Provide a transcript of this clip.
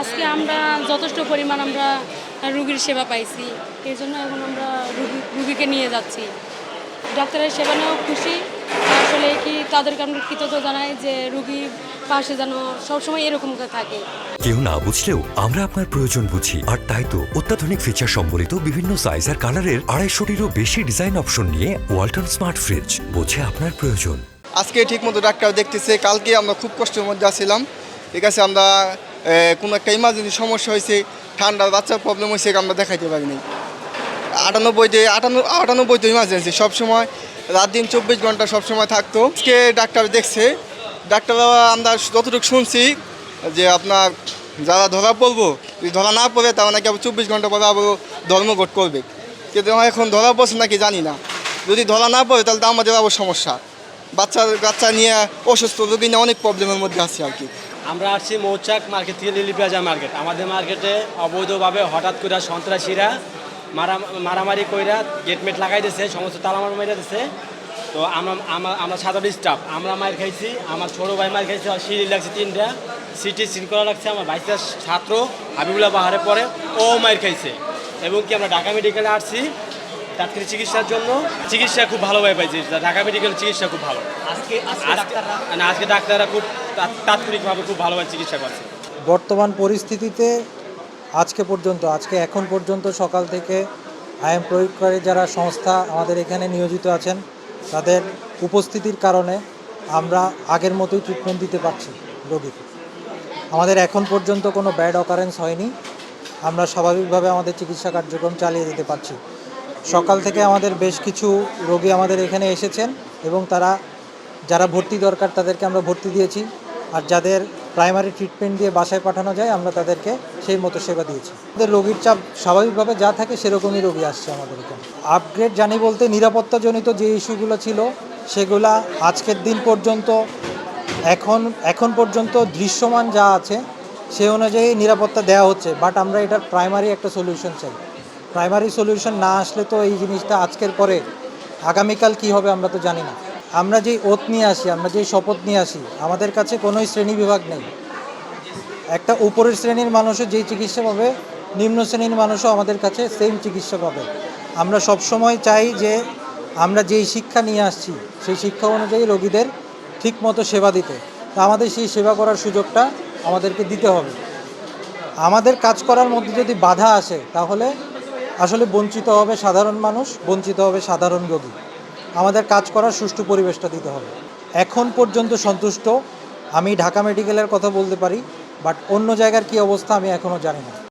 আজকে আমরা যথেষ্ট পরিমাণ আমরা রুগীর সেবা পাইছি। এই জন্য এখন আমরা রুগী রুগীকে নিয়ে যাচ্ছি। ডাক্তারের সেবা নিয়েও খুশি। আসলে কি তাদেরকে আমরা কৃতজ্ঞ জানাই যে রুগীর পাশে যেন সবসময় এরকম করে থাকে। কেউ না বুঝলেও আমরা আপনার প্রয়োজন বুঝি। আর তাই তো অত্যাধুনিক ফিচার সম্বলিত বিভিন্ন সাইজ আর কালারের আড়াইশোটিরও বেশি ডিজাইন অপশন নিয়ে ওয়ালটন স্মার্ট ফ্রিজ বোঝে আপনার প্রয়োজন। আজকে ঠিকমতো ডাক্তার দেখতেছে। কালকে আমরা খুব কষ্টের মধ্যে আছিলাম। ঠিক আছে আমরা কোনো একটা ইমার্জেন্সি সমস্যা হয়েছে ঠান্ডার বাচ্চার প্রবলেম হয়েছে, আমরা দেখাইতে পারিনি আটানব্বইতে আটান্ন আটানব্বইতে ইমার্জেন্সি সবসময় রাত দিন চব্বিশ ঘণ্টা সবসময় থাকতো। আজকে ডাক্তার দেখছে ডাক্তাররা আমরা যতটুকু শুনছি যে আপনার যারা ধরা পড়ব, যদি ধরা না পড়ে তারা নাকি আবার চব্বিশ ঘণ্টা পরে আবার ধর্মঘট করবে। কিন্তু এখন ধরা পড়ছে নাকি জানি না। যদি ধরা না পড়ে, তাহলে তো আমাদের আবার সমস্যা। বাচ্চা বাচ্চা নিয়ে অসুস্থ রোগী নিয়ে অনেক প্রবলেমের মধ্যে আছি আর কি। আমরা আসছি মৌচাক মার্কেট থেকে লিলি প্লাজা মার্কেট আমাদের মার্কেটে অবৈধভাবে হঠাৎ করে সন্ত্রাসীরা মারা মারামারি কইরা গেটমেট লাগাই দিছে, সমস্ত তালামার মেরে দিছে। তো আমরা আমরা আমরা সাধারণ স্টাফ আমরা মায়ের খাইছি, আমার ছোটো ভাই মায়ের খাইছি, আর সিঁড়ি লাগছে তিনটা। সিটি সিল করা লাগছে, আমার বাইশটা ছাত্র, হাবিবুল্লাহ পাহাড়ে পড়ে, ও মায়ের খাইছে। এবং কি আমরা ঢাকা মেডিকেলে আসছি তাৎক্ষণিক চিকিৎসার জন্য চিকিৎসা খুব ভালোভাবে পাইছি। ঢাকা মেডিকেল চিকিৎসা খুব ভালো। আজকে আজকে ডাক্তাররা না, আজকে ডাক্তাররা খুব তাৎক্ষণিকভাবে খুব ভালোভাবে চিকিৎসা করছে। বর্তমান পরিস্থিতিতে আজকে পর্যন্ত আজকে এখন পর্যন্ত সকাল থেকে আইন প্রয়োগকারী যারা সংস্থা আমাদের এখানে নিয়োজিত আছেন তাদের উপস্থিতির কারণে আমরা আগের মতোই ট্রিটমেন্ট দিতে পারছি রোগীকে। আমাদের এখন পর্যন্ত কোনো ব্যাড অকারেন্স হয়নি। আমরা স্বাভাবিকভাবে আমাদের চিকিৎসা কার্যক্রম চালিয়ে যেতে পারছি। সকাল থেকে আমাদের বেশ কিছু রোগী আমাদের এখানে এসেছেন এবং তারা, যারা ভর্তি দরকার তাদেরকে আমরা ভর্তি দিয়েছি। আর যাদের প্রাইমারি ট্রিটমেন্ট দিয়ে বাসায় পাঠানো যায়, আমরা তাদেরকে সেই মতো সেবা দিয়েছি। আমাদের রোগীর চাপ স্বাভাবিকভাবে যা থাকে সেরকমই রোগী আসছে আমাদের এখানে। আপগ্রেড জানি বলতে নিরাপত্তাজনিত যে ইস্যুগুলো ছিল, সেগুলা আজকের দিন পর্যন্ত, এখন এখন পর্যন্ত দৃশ্যমান যা আছে, সে অনুযায়ী নিরাপত্তা দেওয়া হচ্ছে। বাট আমরা এটার প্রাইমারি একটা সলিউশন চাই। প্রাইমারি সলিউশন না আসলে তো এই জিনিসটা আজকের পরে আগামীকাল কি হবে আমরা তো জানি না। আমরা যেই ওত নিয়ে আসি, আমরা যেই শপথ নিয়ে আসি, আমাদের কাছে কোনোই শ্রেণি বিভাগ নেই। একটা উপরের শ্রেণির মানুষও যেই চিকিৎসা পাবে, নিম্ন শ্রেণির মানুষও আমাদের কাছে সেম চিকিৎসা পাবে। আমরা সবসময় চাই যে আমরা যেই শিক্ষা নিয়ে আসছি, সেই শিক্ষা অনুযায়ী রোগীদের ঠিকমতো সেবা দিতে। তা আমাদের সেই সেবা করার সুযোগটা আমাদেরকে দিতে হবে। আমাদের কাজ করার মধ্যে যদি বাধা আসে, তাহলে আসলে বঞ্চিত হবে সাধারণ মানুষ, বঞ্চিত হবে সাধারণ রোগী। আমাদের কাজ করার সুষ্ঠু পরিবেশটা দিতে হবে। এখন পর্যন্ত সন্তুষ্ট, আমি ঢাকা মেডিকেলের কথা বলতে পারি, বাট অন্য জায়গার কি অবস্থা আমি এখনও জানি না।